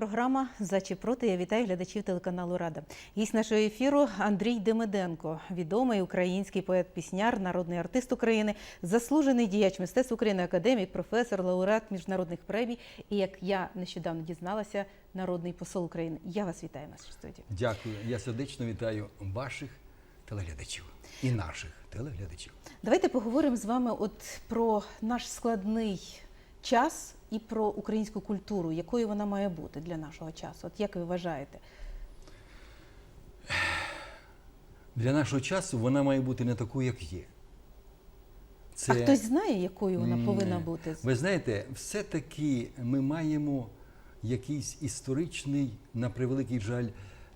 Програма «За чи проти. Я вітаю глядачів телеканалу Рада. Гість нашого ефіру Андрій Демиденко, відомий український поет-пісняр, народний артист України, заслужений діяч мистецтв України, академік, професор, лауреат міжнародних премій. І як я нещодавно дізналася, народний посол України. Я вас вітаю в нашій студії. Дякую. Я сердечно вітаю ваших телеглядачів і наших телеглядачів. Давайте поговоримо з вами от про наш складний час і про українську культуру, якою вона має бути для нашого часу. От як ви вважаєте? Для нашого часу вона має бути не такою, як є. Це, А хтось знає, якою вона повинна бути? Ви знаєте, все-таки ми маємо якийсь історичний, на превеликий жаль,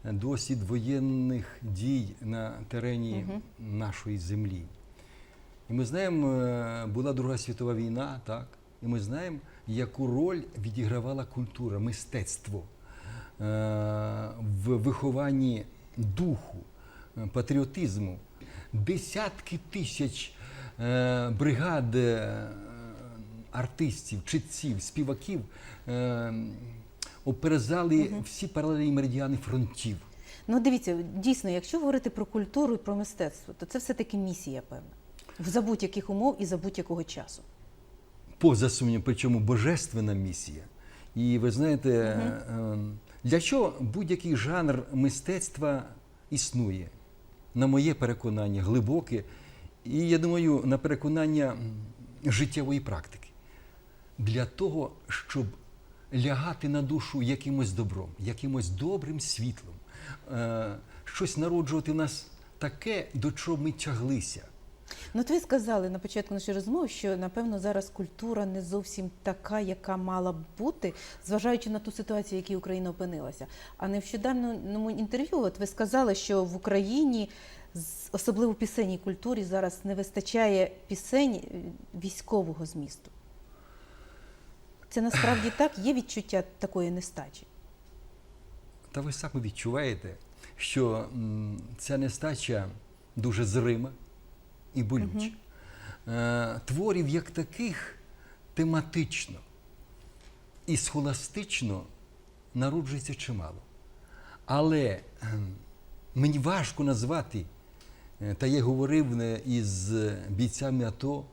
досвід воєнних дій на терені нашої землі. І ми знаємо, е, була Друга світова війна, так? І ми знаємо, яку роль відігравала культура, мистецтво е, в вихованні духу, е, патріотизму. Десятки тисяч е, бригад артистів, читців, співаків оперезали всі паралельні меридіани фронтів. Ну, дивіться, дійсно, якщо говорити про культуру і про мистецтво, то це все-таки місія, певна. За будь-яких умов і за будь-якого часу. Поза сумнівом, причому божественна місія. І ви знаєте, е, для чого будь-який жанр мистецтва існує? На моє переконання, глибоке, і я думаю, на переконання життєвої практики. Для того, щоб лягати на душу якимось добром, якимось добрим світлом, е, щось народжувати в нас таке, до чого ми тяглися. Ну, от ви сказали на початку нашої розмови, що напевно зараз культура не зовсім така, яка мала б бути, зважаючи на ту ситуацію, в якій Україна опинилася. А не в щоденному інтерв'ю, от ви сказали, що в Україні, особливо в пісенній культурі, зараз не вистачає пісень е, військового змісту. Це насправді так, є відчуття такої нестачі. Та ви саме відчуваєте, що ця нестача дуже зрима і болюча. Е, Творів як таких тематично і схоластично народжується чимало. Але ем, мені важко назвати, е, та я говорив е, із бійцями АТО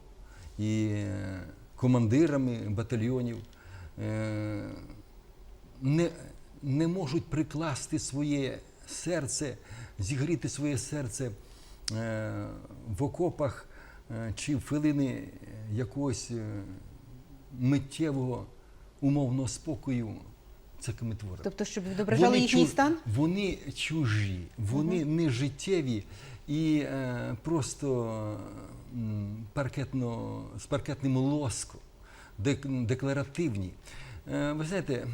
і е, командирами батальйонів. не, не можуть прикласти своє серце, зігріти своє серце в окопах е, чи в хвилини якогось е, миттєвого умовного спокою такими творами. Тобто, щоб відображали їхній стан? Вони чужі, вони не життєві і е, просто м, паркетно, з паркетним лоском, дек- декларативні. Е, ви знаєте,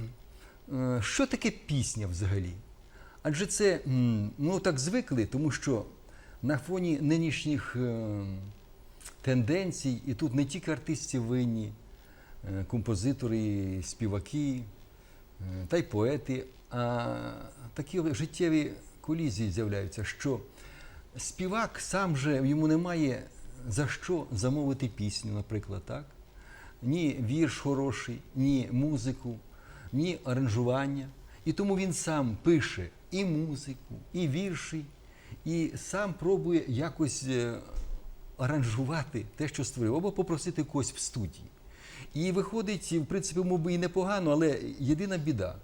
е, що таке пісня взагалі? Адже це м, ну так звикли, тому що на фоні нинішніх е, тенденцій, і тут не тільки артисти винні, е, композитори, співаки, е, та й поети, а такі життєві колізії з'являються, що співак сам же йому немає за що замовити пісню, наприклад, так? Ні вірш хороший, ні музику, ні аранжування. І тому він сам пише і музику, і вірші, і сам пробує якось е, аранжувати те, що створив, або попросити когось в студії. І виходить, в принципі, мов би і непогано, але єдина біда.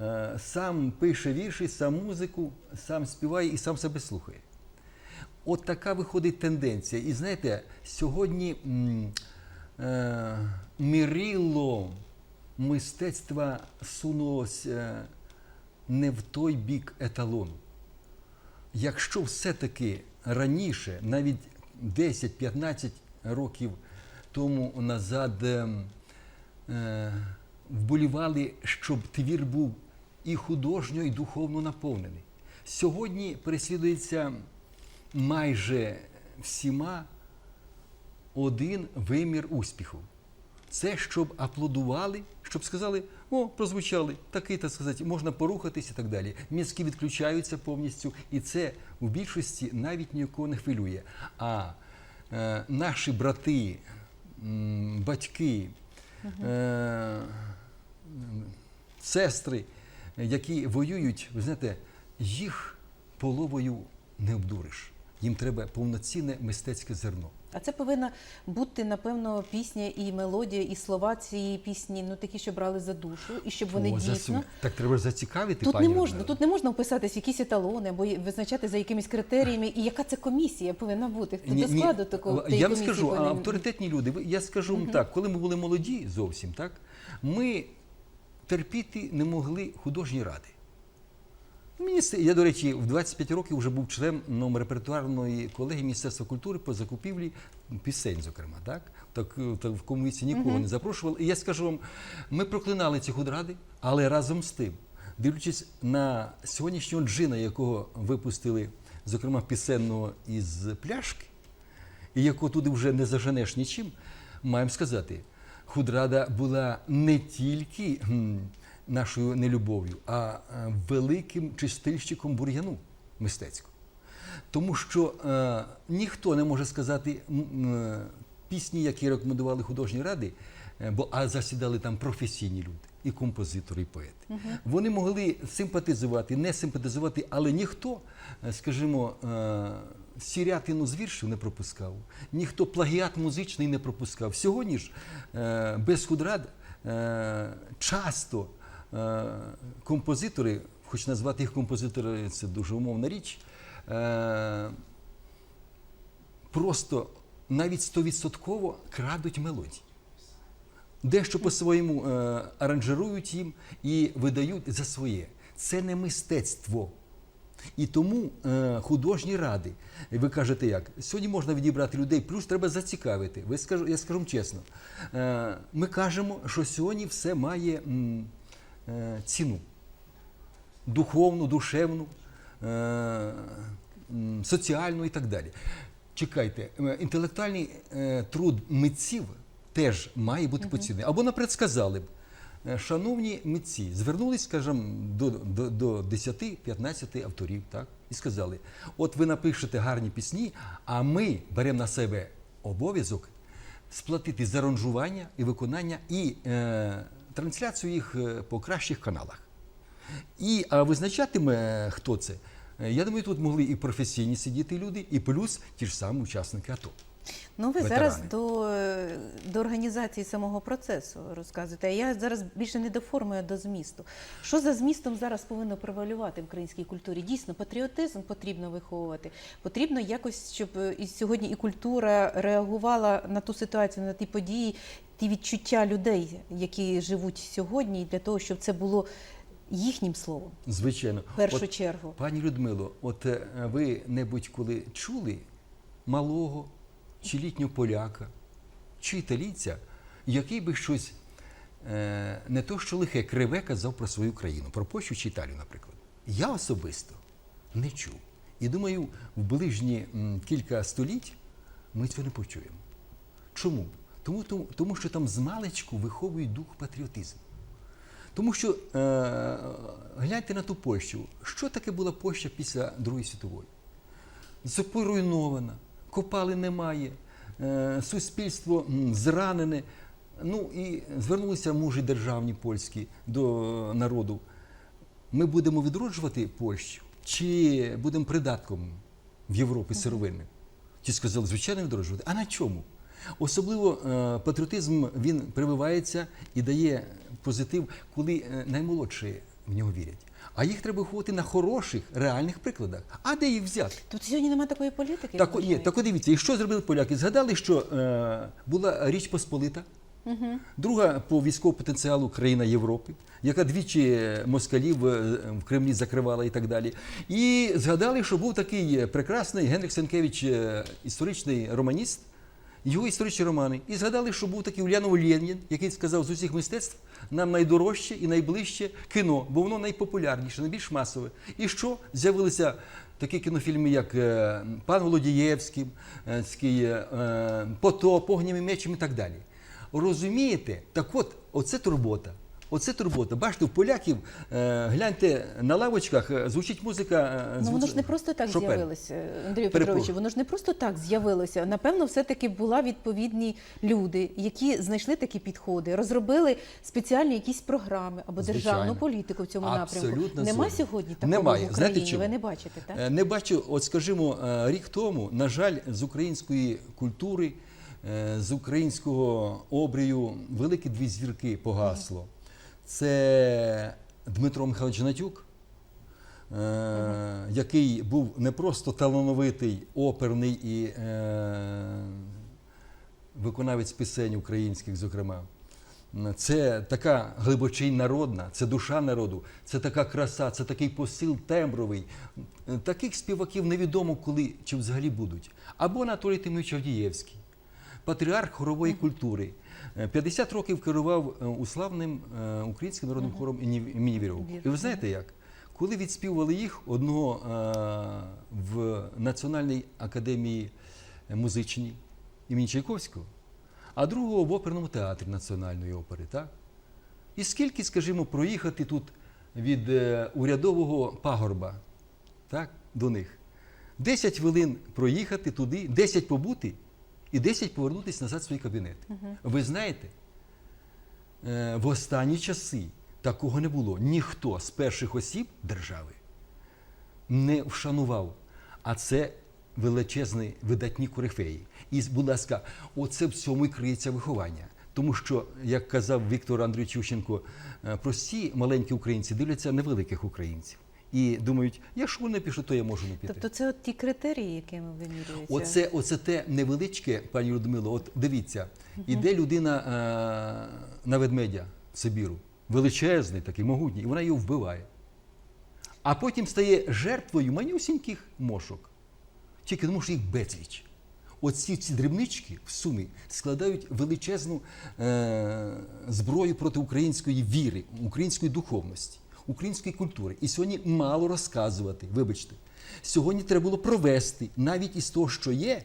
Е, Сам пише вірші, сам музику, сам співає і сам себе слухає. От така виходить тенденція. І знаєте, сьогодні е, мірило мистецтва сунулося не в той бік еталону. Якщо все-таки раніше, навіть 10-15 років тому назад, ем, е, вболівали, щоб твір був і художньо, і духовно наповнений. Сьогодні переслідується майже всіма один вимір успіху. Це щоб аплодували, щоб сказали, о, прозвучали, такий, так сказати, можна порухатись і так далі. Мізки відключаються повністю, і це у більшості навіть нікого не хвилює. А е, наші брати, м, батьки, е, сестри які воюють, ви знаєте, їх половою не обдуриш. Їм треба повноцінне мистецьке зерно. А це повинна бути, напевно, пісня і мелодія, і слова цієї пісні, ну такі, що брали за душу, і щоб вони О, дійсно. засунь. Так треба ж зацікавити Тут пані не можна, Людмило. тут не можна вписатись в якісь еталони або визначати за якимись критеріями, і яка це комісія повинна бути. Хто Ні, до ні, складу такого Я вам скажу, повинен- авторитетні люди, я скажу вам так, коли ми були молоді зовсім, так, ми терпіти не могли художні ради. Я, до речі, в 25 років вже був членом репертуарної колегії Міністерства культури по закупівлі пісень, зокрема. Так? Так, так в комісії нікого не запрошували. І я скажу вам, ми проклинали ці худради, але разом з тим, дивлячись на сьогоднішнього джина, якого випустили, зокрема, пісенного із пляшки, і якого туди вже не заженеш нічим, маємо сказати, худрада була не тільки нашою нелюбов'ю, а е, великим чистильщиком бур'яну мистецького. Тому що е, ніхто не може сказати е, пісні, які рекомендували художні ради, е, бо а засідали там професійні люди, і композитори, і поети. Вони могли симпатизувати, не симпатизувати, але ніхто, е, скажімо, е, сірятину з віршів не пропускав, ніхто плагіат музичний не пропускав. Сьогодні ж е, без худрад е, часто композитори, хоч назвати їх композитори, це дуже умовна річ. Е, просто навіть стовідсотково крадуть мелодії. Дещо по-своєму е, аранжирують їм і видають за своє. Це не мистецтво. І тому е, художні ради, ви кажете як, сьогодні можна відібрати людей, плюс треба зацікавити. Ви скажу, я скажу чесно, е, ми кажемо, що сьогодні все має м, е, ціну духовну, душевну, е, соціальну і так далі. Чекайте, е, інтелектуальний е, труд митців теж має бути поцінений. Або, наприклад, сказали б, е, шановні митці, звернулись, скажімо, до, до, до 10-15 авторів, так, і сказали: от ви напишете гарні пісні, а ми беремо на себе обов'язок сплатити за аранжування і виконання і е, трансляцію їх е, по кращих каналах. І а визначатиме, хто це. е, Я думаю, тут могли і професійні сидіти люди, і плюс ті ж самі учасники АТО. Ну, ви ветерани. зараз до, е, до організації самого процесу розказуєте. А я зараз більше не до форми, а до змісту. Що за змістом зараз повинно превалювати в українській культурі? Дійсно, патріотизм потрібно виховувати. Потрібно якось, щоб і сьогодні і культура реагувала на ту ситуацію, на ті події, ті відчуття людей, які живуть сьогодні, і для того, щоб це було їхнім словом. Звичайно. В першу От, чергу. Пані Людмило, от е, ви небудь коли чули малого чи літнього поляка, чи італійця, який би щось е, не то що лихе, криве казав про свою країну, про Польщу чи Італію, наприклад. Я особисто не чув. І думаю, в ближні кілька століть ми цього не почуємо. Чому? Тому, тому, тому що там змалечку виховують дух патріотизму. Тому що е, гляньте на ту Польщу. Що таке була Польща після Другої світової? Це поруйнована, копали немає, е, суспільство зранене. Ну і звернулися мужі державні польські до народу. Ми будемо відроджувати Польщу чи будемо придатком в Європі сировинним? Ті сказали, звичайно, відроджувати. А на чому? Особливо е, патріотизм він прививається і дає позитив, коли е, наймолодші в нього вірять. А їх треба виховувати на хороших, реальних прикладах. А де їх взяти? Тут сьогодні немає такої політики. Так, ні, так от дивіться, і що зробили поляки? Згадали, що е, була Річ Посполита, друга по військовому потенціалу країна Європи, яка двічі москалів е, в Кремлі закривала і так далі. І згадали, що був такий прекрасний Генрих Сенкевич, історичний романіст, його історичні романи. І згадали, що був такий Ульянов Ленін, який сказав з усіх мистецтв нам найдорожче і найближче кіно, бо воно найпопулярніше, найбільш масове. І що з'явилися такі кінофільми, як е, Пан Володієвський, е, і Потоп, Огнями мечем і так далі. Розумієте? Так от, оце турбота. Оце турбота. Бачите, у поляків, е, гляньте, на лавочках е, звучить музика. е, Ну воно ж не просто так з'явилося, Андрію Петровичу. Воно ж не просто так з'явилося. Напевно, все-таки була відповідні люди, які знайшли такі підходи, розробили спеціальні якісь програми або державну політику в цьому напрямку. Абсолютно Нема згоден. сьогодні такого Немає. в Україні. Знаєте? Ви не бачите, так? Не бачу, от скажімо, рік тому, на жаль, з української культури, з українського обрію великі дві зірки погасло. Це Дмитро Михайлович Натюк, е, який був не просто талановитий, оперний і е, виконавець пісень українських, зокрема. Це така глибочинь народна, це душа народу, це така краса, це такий посил тембровий. Таких співаків невідомо коли чи взагалі будуть. Або Анатолій Тимович Авдієвський, патріарх хорової культури. Е, 50 років керував е, уславним е, українським народним хором імені імені І ви знаєте як? Коли відспівували їх одного е, в Національній академії музичній імені Чайковського, а другого в оперному театрі Національної опери. Так? І скільки, скажімо, проїхати тут від е, урядового пагорба так, до них? 10 хвилин проїхати туди, 10 побути і 10 повернутися назад в свій кабінет. Ви знаєте, е, в останні часи такого не було. Ніхто з перших осіб держави не вшанував. А це величезні видатні корифеї. І, будь ласка, оце в цьому і криється виховання. Тому що, як казав Віктор Андрійович Ющенко, е, прості маленькі українці дивляться на великих українців. І думають, якщо вони пишуть, то я можу не піти. Тобто це от ті критерії, якими вимірюється. Оце, оце те невеличке, пані Людмило. От дивіться, іде людина е, на ведмедя в Сибіру, величезний, такий могутній, і вона його вбиває. А потім стає жертвою манюсіньких мошок. Тільки тому, що їх безліч. Оці ці дрібнички в сумі складають величезну е, зброю проти української віри, української духовності, української культури. І сьогодні мало розказувати, вибачте. Сьогодні треба було провести навіть із того, що є,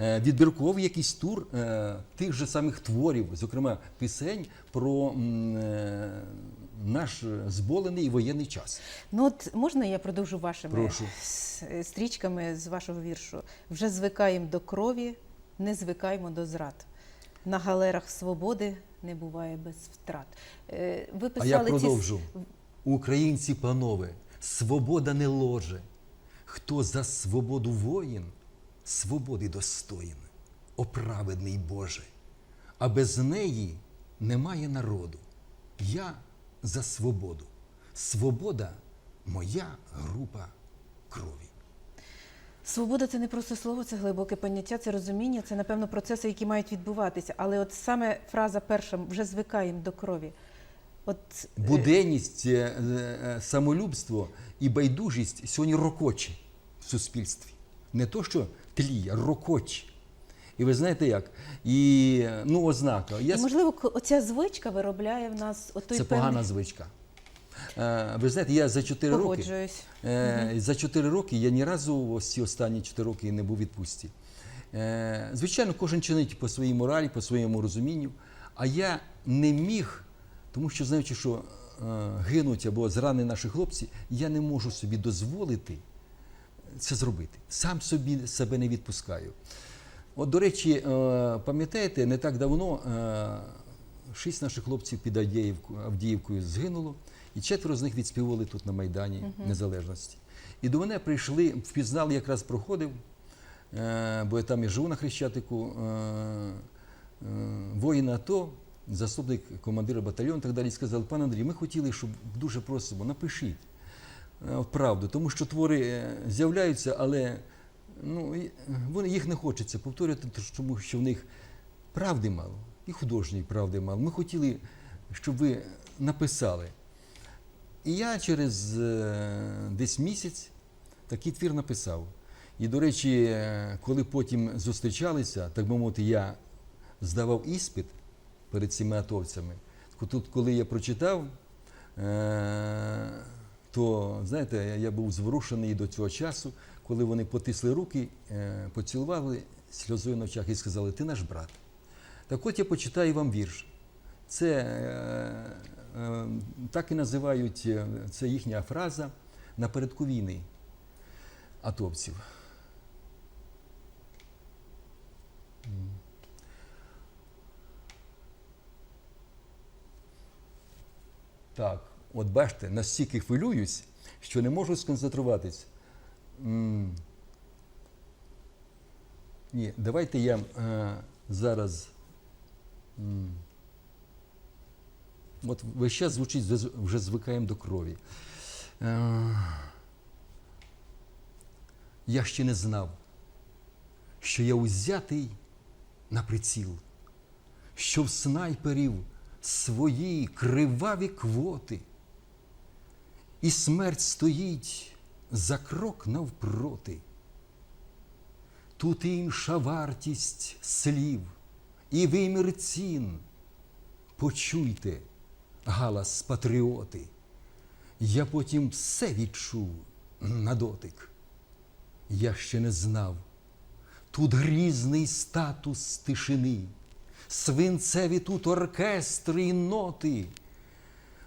е, відбірковий якийсь тур е, тих же самих творів, зокрема пісень про е, наш зболений воєнний час. Ну от можна я продовжу вашими Прошу. стрічками з вашого віршу? Вже звикаємо до крові, не звикаємо до зрад. На галерах свободи не буває без втрат. Ви А писали я ці с- продовжу. Українці, панове, свобода не ложе. Хто за свободу воїн, свободи достоїн, оправедний Боже. А без неї немає народу. Я за свободу. Свобода моя група крові. Свобода це не просто слово, це глибоке поняття, це розуміння, це напевно процеси, які мають відбуватися. Але от саме фраза перша вже звикаємо до крові. От е, Буденність, е, е, самолюбство і байдужість сьогодні рокочі в суспільстві. Не то, що тліє, рокочі. І ви знаєте як? І ну, ознака. Я і, можливо, оця звичка виробляє в нас отой Це певний... погана звичка. Е, Ви знаєте, я за 4 роки, за 4 роки я ні разу ось ці останні 4 роки не був відпустці. Е, Звичайно, кожен чинить по своїй моралі, по своєму розумінню. А я не міг, тому що знаючи, що е, гинуть або зранені наші хлопці, я не можу собі дозволити це зробити. Сам собі себе не відпускаю. От, до речі, е, пам'ятаєте, не так давно е, шість наших хлопців під Авдіївкою згинуло, і четверо з них відспівували тут на Майдані Незалежності. І до мене прийшли, впізнали, якраз проходив, бо я там і живу на Хрещатику, воїн АТО, заступник командира батальйону так далі, і сказали, пане Андрій, ми хотіли, щоб дуже просимо, напишіть е, правду, тому що твори е, з'являються, але ну, вони, їх не хочеться повторювати, тому що в них правди мало, і художньої правди мало. Ми хотіли, щоб ви написали. І я через е, десь місяць такий твір написав. І, до речі, е, коли потім зустрічалися, так би мовити, я здавав іспит перед цими атовцями. Тут, коли я прочитав, е, то знаєте, я був зворушений до цього часу, коли вони потисли руки, е, поцілували сльозою на очах і сказали: Ти наш брат. Так от я почитаю вам вірш. Це е, так і називають це їхня фраза напередку війни атовців. Так, от бачите, настільки хвилююсь, що не можу сконцентруватись. Ні, давайте я е, зараз. От весь час звучить, вже звикаємо до крові. Е, я ще не знав, що я узятий на приціл, що в снайперів свої криваві квоти, і смерть стоїть за крок навпроти. Тут інша вартість слів і вимір цін. Почуйте галас патріоти. Я потім все відчув на дотик. Я ще не знав. Тут грізний статус тишини, свинцеві тут оркестри і ноти.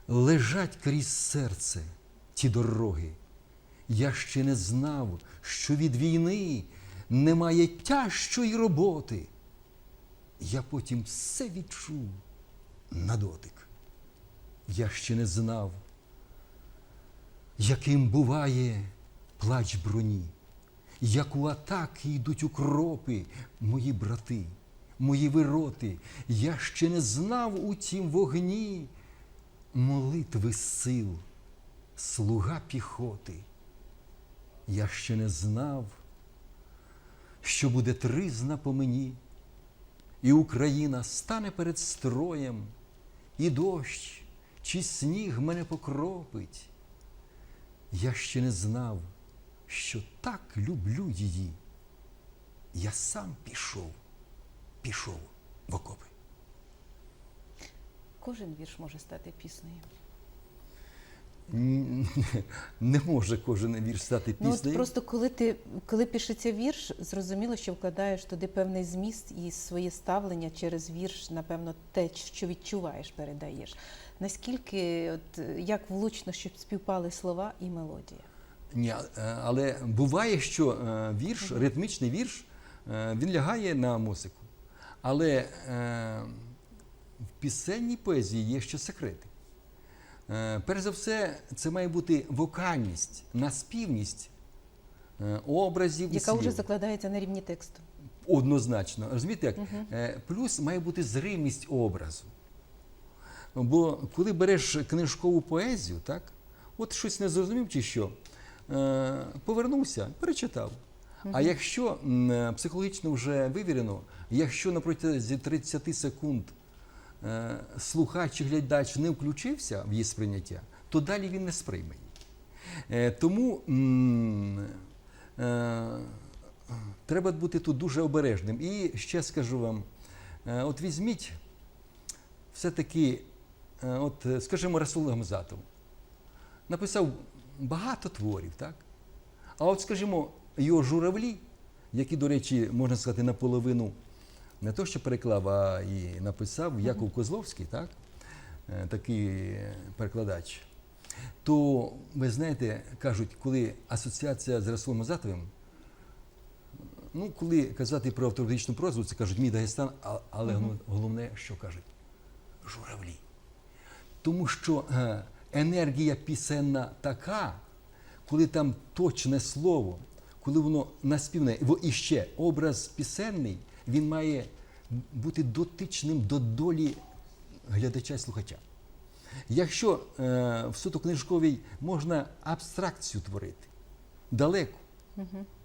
Лежать крізь серце ті дороги. Я ще не знав, що від війни немає тяжчої роботи. Я потім все відчув на дотик. Я ще не знав, яким буває плач броні, як у атаки йдуть укропи, мої брати, мої вироти. Я ще не знав у тім вогні молитви сил, слуга піхоти. Я ще не знав, що буде тризна по мені, і Україна стане перед строєм, і дощ чи сніг мене покропить. Я ще не знав, що так люблю її. Я сам пішов, пішов в окопи. Кожен вірш може стати піснею. Не може кожен вірш стати Ну, от просто коли ти коли пишеться вірш, зрозуміло, що вкладаєш туди певний зміст і своє ставлення через вірш, напевно, те, що відчуваєш, передаєш. Наскільки, от як влучно, щоб співпали слова і мелодія? Ні, але буває, що е, вірш, ритмічний вірш, е, він лягає на музику. Але е, в пісенній поезії є ще секрети. Е, Перш за все, це має бути вокальність, наспівність е, образів і Яка вже закладається на рівні тексту. Однозначно. Розумієте, як? Е, Плюс має бути зримість образу. Бо коли береш книжкову поезію, так, от щось не зрозумів чи що, е, повернувся, перечитав. А якщо психологічно вже вивірено, якщо на протязі 30 секунд е, слухач чи глядач не включився в її сприйняття, то далі він не сприйме її. Е, Тому е, треба бути тут дуже обережним. І ще скажу вам: от візьміть все-таки, от, скажімо, Расул Гамзатов написав багато творів, так? А от, скажімо, його журавлі, які, до речі, можна сказати, наполовину не то, що переклав, а і написав Яков Козловський, так? Е, такий перекладач. То, ви знаєте, кажуть, коли асоціація з Расулом Азатовим, ну, коли казати про автоматичну прозу, це кажуть мій Дагестан, але головне, що кажуть журавлі. Тому що е, енергія пісенна така, коли там точне слово, коли воно наспівне, і ще образ пісенний, він має бути дотичним до долі глядача і слухача. Якщо е, в суто книжковій можна абстракцію творити далеко,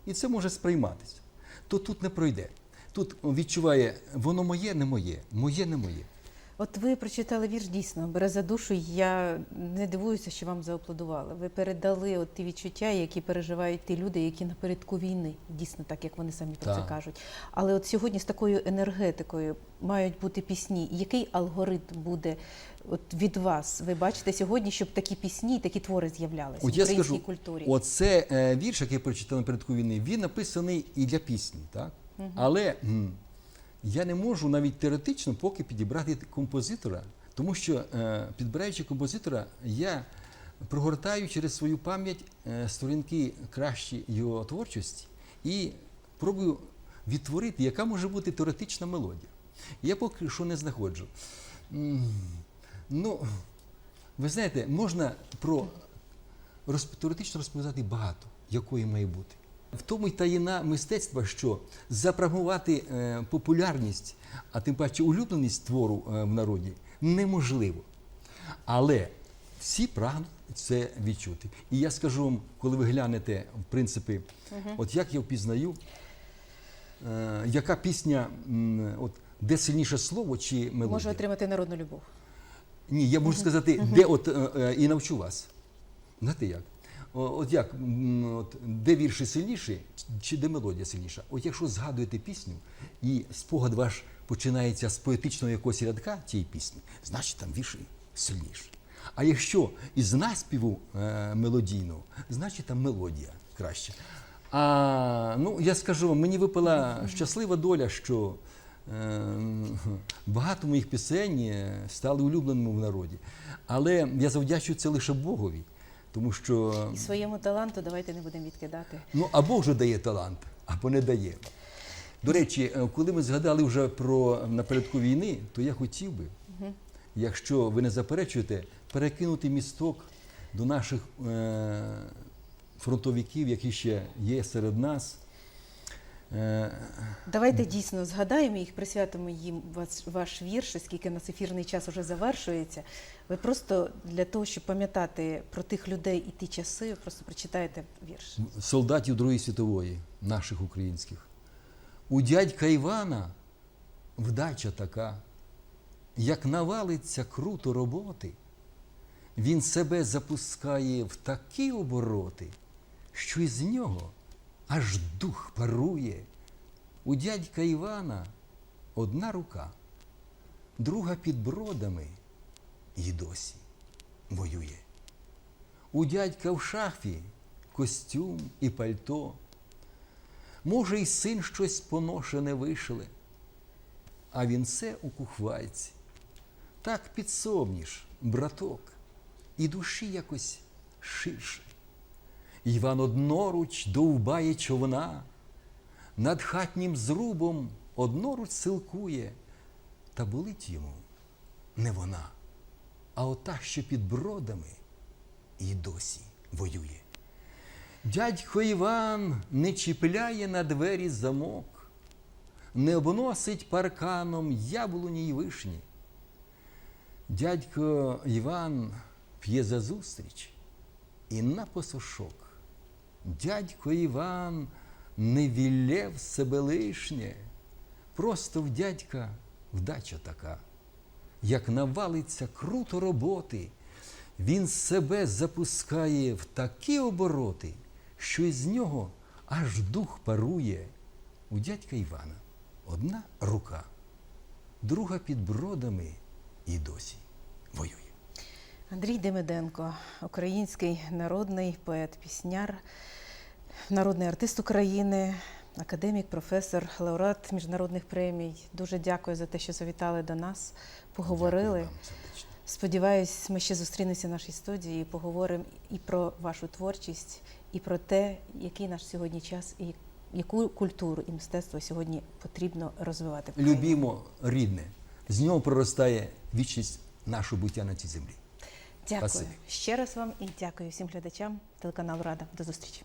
і це може сприйматися, то тут не пройде. Тут відчуває, воно моє, не моє, моє, не моє. От ви прочитали вірш дійсно бере за душу. Я не дивуюся, що вам зааплодували. Ви передали от ті відчуття, які переживають ті люди, які напередку війни, дійсно так, як вони самі про це кажуть. Але от сьогодні з такою енергетикою мають бути пісні. Який алгоритм буде от від вас? Ви бачите сьогодні, щоб такі пісні, такі твори з'являлися в українській скажу, культурі? оце е, вірш, який я прочитав напередку війни, він написаний і для пісні, так? Але м, я не можу навіть теоретично поки підібрати композитора Тому що, е, підбираючи композитора, я прогортаю через свою пам'ять е, сторінки кращі його творчості і пробую відтворити, яка може бути теоретична мелодія. Я поки що не знаходжу. Ну, ви знаєте, можна про теоретично розповідати багато, якою має бути. В тому й таїна мистецтва, що запрагмувати е, популярність, а тим паче улюбленість твору е, в народі неможливо. Але всі прагнуть це відчути. І я скажу вам, коли ви глянете, в принципі, от як я впізнаю, е, яка пісня, от, де сильніше слово чи мелодія? Може отримати народну любов. Ні, я можу сказати, де от і навчу вас. Знаєте як? От як, от, де вірші сильніші, чи де мелодія сильніша? От якщо згадуєте пісню, і спогад ваш починається з поетичного якогось рядка тієї пісні, значить там вірші сильніші. А якщо із наспіву е, мелодійного, значить там мелодія краща. А ну, я скажу вам, мені випала щаслива доля, що е, багато моїх пісень е, стали улюбленими в народі. Але я завдячую це лише Богові, тому що І своєму таланту давайте не будемо відкидати. ну, або вже дає талант, або не дає. До речі, е, коли ми згадали вже про напередку війни, то я хотів би, якщо ви не заперечуєте, перекинути місток до наших е, фронтовиків, які ще є серед нас. Давайте дійсно згадаємо їх, присвятимо їм ваш, ваш вірш, оскільки нас ефірний час уже завершується. Ви просто для того, щоб пам'ятати про тих людей і ті часи, просто прочитаєте вірш. солдатів Другої світової, наших українських. У дядька Івана вдача така, як навалиться круто роботи, він себе запускає в такі обороти, що із нього аж дух парує. У дядька Івана одна рука, друга під бродами і досі воює. У дядька в шафі костюм і пальто. Може, й син щось поношене вишле, а він все у кухвайці. Так підсобніш, браток, і душі якось ширше. Іван одноруч довбає човна, над хатнім зрубом одноруч силкує, та болить йому не вона, а ота, що під бродами і досі воює. Дядько Іван не чіпляє на двері замок, не обносить парканом яблуні й вишні. Дядько Іван п'є за зустріч і на посушок. Дядько Іван не віллє в себе лишнє, просто в дядька вдача така. Як навалиться круто роботи, він себе запускає в такі обороти, що із нього аж дух парує. У дядька Івана одна рука, друга під бродами і досі воює. Андрій Демиденко, український народний поет-пісняр, народний артист України, академік, професор, лауреат міжнародних премій. Дуже дякую за те, що завітали до нас, поговорили. Дякую вам. Сподіваюсь, ми ще зустрінемося в нашій студії і поговоримо і про вашу творчість, і про те, який наш сьогодні час, і яку культуру і мистецтво сьогодні потрібно розвивати. Любімо рідне, з нього проростає вічність нашого буття на цій землі. Дякую Спасибо. ще раз вам і дякую всім глядачам телеканалу Рада. До зустрічі.